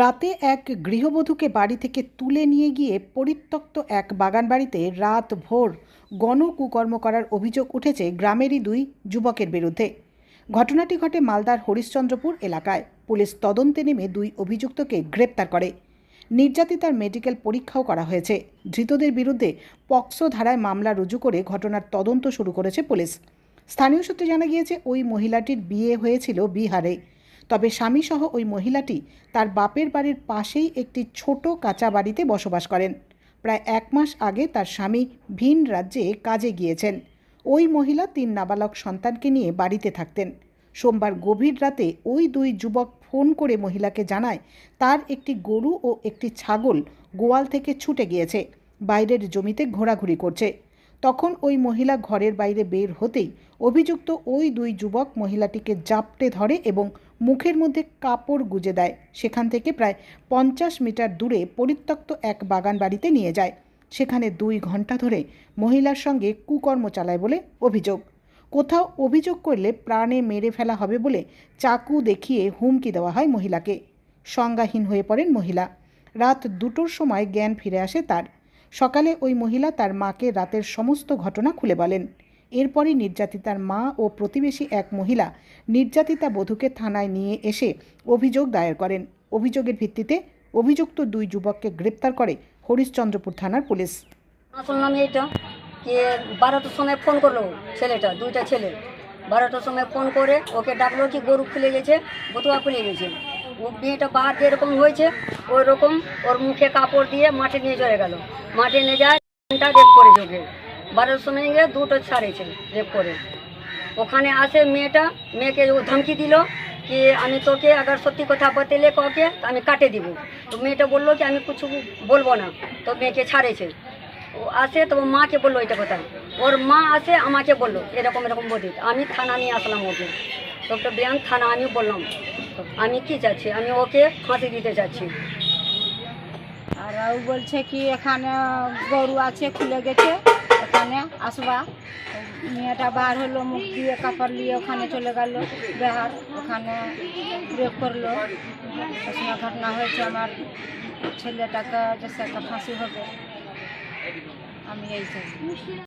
রাতে এক গৃহবধূকে বাড়ি থেকে তুলে নিয়ে গিয়ে পরিত্যক্ত এক বাগানবাড়িতে রাত ভোর গণ কুকর্ম করার অভিযোগ উঠেছে গ্রামেরই দুই যুবকের বিরুদ্ধে। ঘটনাটি ঘটে মালদার হরিশ্চন্দ্রপুর এলাকায়। পুলিশ তদন্তে নেমে দুই অভিযুক্তকে গ্রেপ্তার করে। নির্যাতিতার মেডিকেল পরীক্ষাও করা হয়েছে। ধৃতদের বিরুদ্ধে পক্সো ধারায় মামলা রুজু করে ঘটনার তদন্ত শুরু করেছে পুলিশ। স্থানীয় সূত্রে জানা গিয়েছে, ওই মহিলাটির বিয়ে হয়েছিল বিহারে। তবে স্বামীসহ ওই মহিলাটি তার বাপের বাড়ির পাশেই একটি ছোট কাঁচা বাড়িতে বসবাস করেন। প্রায় এক মাস আগে তার স্বামী ভিন রাজ্যে কাজে গিয়েছেন। ওই মহিলা তিন নাবালক সন্তানকে নিয়ে বাড়িতে থাকতেন। সোমবার গভীর রাতে ওই দুই যুবক ফোন করে মহিলাকে জানায়, তার একটি গরু ও একটি ছাগল গোয়াল থেকে ছুটে গিয়েছে, বাইরের জমিতে ঘোরাঘুরি করছে। তখন ওই মহিলা ঘরের বাইরে বের হতেই অভিযুক্ত ওই দুই যুবক মহিলাটিকে জাপটে ধরে এবং মুখের মধ্যে কাপড় গুজে দেয়। সেখান থেকে প্রায় পঞ্চাশ মিটার দূরে পরিত্যক্ত এক বাগান বাড়িতে নিয়ে যায়। সেখানে দুই ঘণ্টা ধরে মহিলার সঙ্গে কুকর্ম চালায় বলে অভিযোগ। কোথাও অভিযোগ করলে প্রাণে মেরে ফেলা হবে বলে চাকু দেখিয়ে হুমকি দেওয়া হয় মহিলাকে। সংজ্ঞাহীন হয়ে পড়েন মহিলা। রাত দুটোর সময় জ্ঞান ফিরে আসে তার। সকালে ওই মহিলা তার মাকে রাতের সমস্ত ঘটনা খুলে বলেন। এরপরই নির্যাতিতার মা ও প্রতিবেশী এক মহিলা নির্যাতিতা বধূকে থানায় নিয়ে এসে অভিযোগ দায়ের করেন। অভিযোগের ভিত্তিতে অভিযুক্ত দুই যুবককে গ্রেপ্তার করে হরিশ্চন্দ্রপুর থানার পুলিশ। শুনলাম এইটা বারোটার সময় ফোন করল ছেলেটা, দুইটা ছেলে। বারোটার সময় ফোন করে ওকে ডাকলো কি গরু খুলে গেছে, বতুয়া খুলে গেছে। ও মেয়েটা বাহার যেরকম হয়েছে ওই রকম ওর মুখে কাপড় দিয়ে মাঠে নিয়ে চলে গেল। মাঠে নিয়ে যায় ঘণ্টা বারোটার সময় গিয়ে দুটো ছাড়েছে রেপ করে। ওখানে আসে মেয়েটা, মেয়েকে ও ধমকি দিল কি আমি তোকে আবার সত্যি কথা বতেলে কাউকে তো আমি কাটে দিব। তো মেয়েটা বলল কি আমি কিছু বলব না, তো মেয়েকে ছাড়েছে। ও আসে তো মাকে বলল এটা কথা। ওর মা আসে আমাকে বলল, এরকম এরকম বলি আমি থানা নিয়ে আসলাম ওকে। ডক্টর বিয়ান থানা আমি বললাম, আমি কি চাচ্ছি? আমি ওকে ফাঁসি দিতে চাচ্ছি। আর ও বলছে কি এখানে গরু আছে, খুলে গেছে। এখানে আসবা। মেয়েটা বার হলো, মুখ দিয়ে কাপড় নিয়ে ওখানে চলে গেল। বেহার ওখানে রেপ করল। ওখানে ঘটনা হয়েছে, আমার ছেলেটাকে যে একটা ফাঁসি হবে, আমি এই চাই।